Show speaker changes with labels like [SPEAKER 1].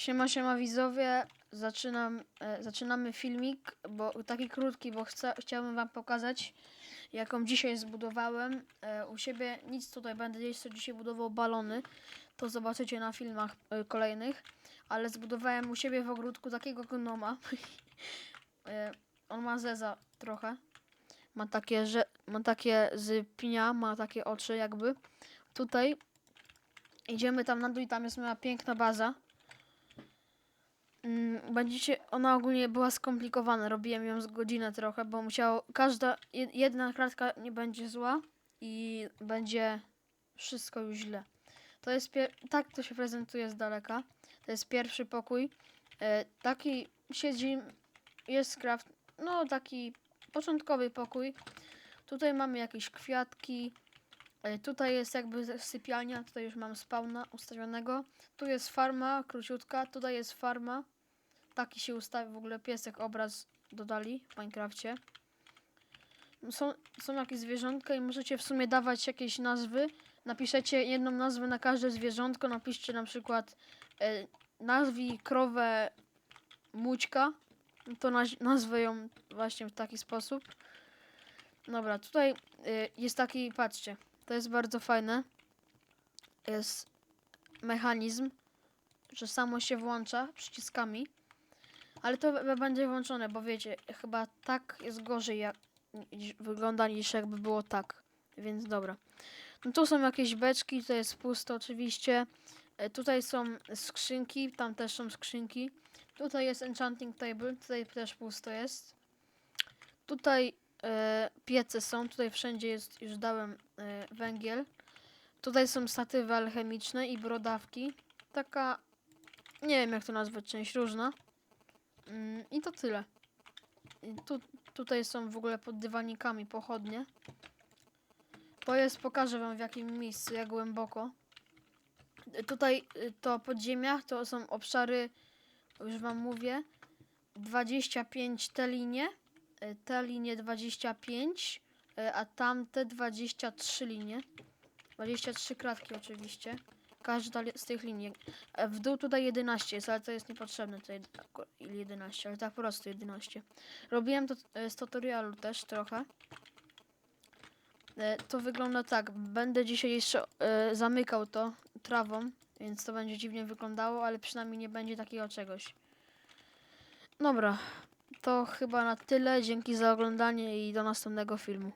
[SPEAKER 1] Siema, siema widzowie. Zaczynam, e, zaczynamy filmik, bo taki krótki, bo chcę, chciałbym wam pokazać, jaką dzisiaj zbudowałem e, u siebie. Nic tutaj będę co dzisiaj budował balony, to zobaczycie na filmach e, kolejnych, ale zbudowałem u siebie w ogródku takiego gnoma. e, on ma zeza trochę. Ma takie, że, ma takie z pnia, ma takie oczy jakby. Tutaj idziemy tam na dół i tam jest moja piękna baza. Mm, Będziecie, ona ogólnie była skomplikowana, robiłem ją z godzinę trochę, bo musiało, każda, jed- jedna kratka nie będzie zła i będzie wszystko już źle. To jest, tak to się prezentuje z daleka. To jest pierwszy pokój. E, taki siedzi, jest craft, no taki początkowy pokój. Tutaj mamy jakieś kwiatki. E, tutaj jest jakby sypialnia, tutaj już mam spawna ustawionego. Tu jest farma, króciutka, tutaj jest farma. Taki się ustawił w ogóle piesek, obraz dodali w Minecrafcie. Są, są jakieś zwierzątka i możecie w sumie dawać jakieś nazwy. Napiszecie jedną nazwę na każde zwierzątko. Napiszcie na przykład e, nazwij krowę Mućka. To naz- nazwę ją właśnie w taki sposób. Dobra, tutaj e, jest taki, patrzcie, to jest bardzo fajne. Jest mechanizm, że samo się włącza przyciskami. Ale to będzie włączone, bo wiecie, chyba tak jest gorzej jak wygląda niż jakby było tak. Więc dobra. No tu są jakieś beczki, to jest pusto oczywiście. E, Tutaj są skrzynki, tam też są skrzynki. Tutaj jest enchanting table, tutaj też pusto jest. Tutaj e, piece są, tutaj wszędzie jest, już dałem e, węgiel. Tutaj są statywy alchemiczne i brodawki. Taka, nie wiem jak to nazwać, część różna. Mm, I to tyle. I tu, tutaj są w ogóle pod dywanikami pochodnie. To jest, pokażę wam w jakim miejscu, jak głęboko. Y, Tutaj y, to podziemia, to są obszary, już wam mówię, 25 te linie, te linie 25, y, a tamte 23 linie. 23 kratki oczywiście. Każda z tych linii. E, W dół tutaj 11 jest, ale to jest niepotrzebne tutaj ako- 11, ale tak po prostu 11. Robiłem to e, z tutorialu też trochę. E, To wygląda tak. Będę dzisiaj jeszcze zamykał to trawą, więc to będzie dziwnie wyglądało, ale przynajmniej nie będzie takiego czegoś. Dobra, to chyba na tyle. Dzięki za oglądanie i do następnego filmu.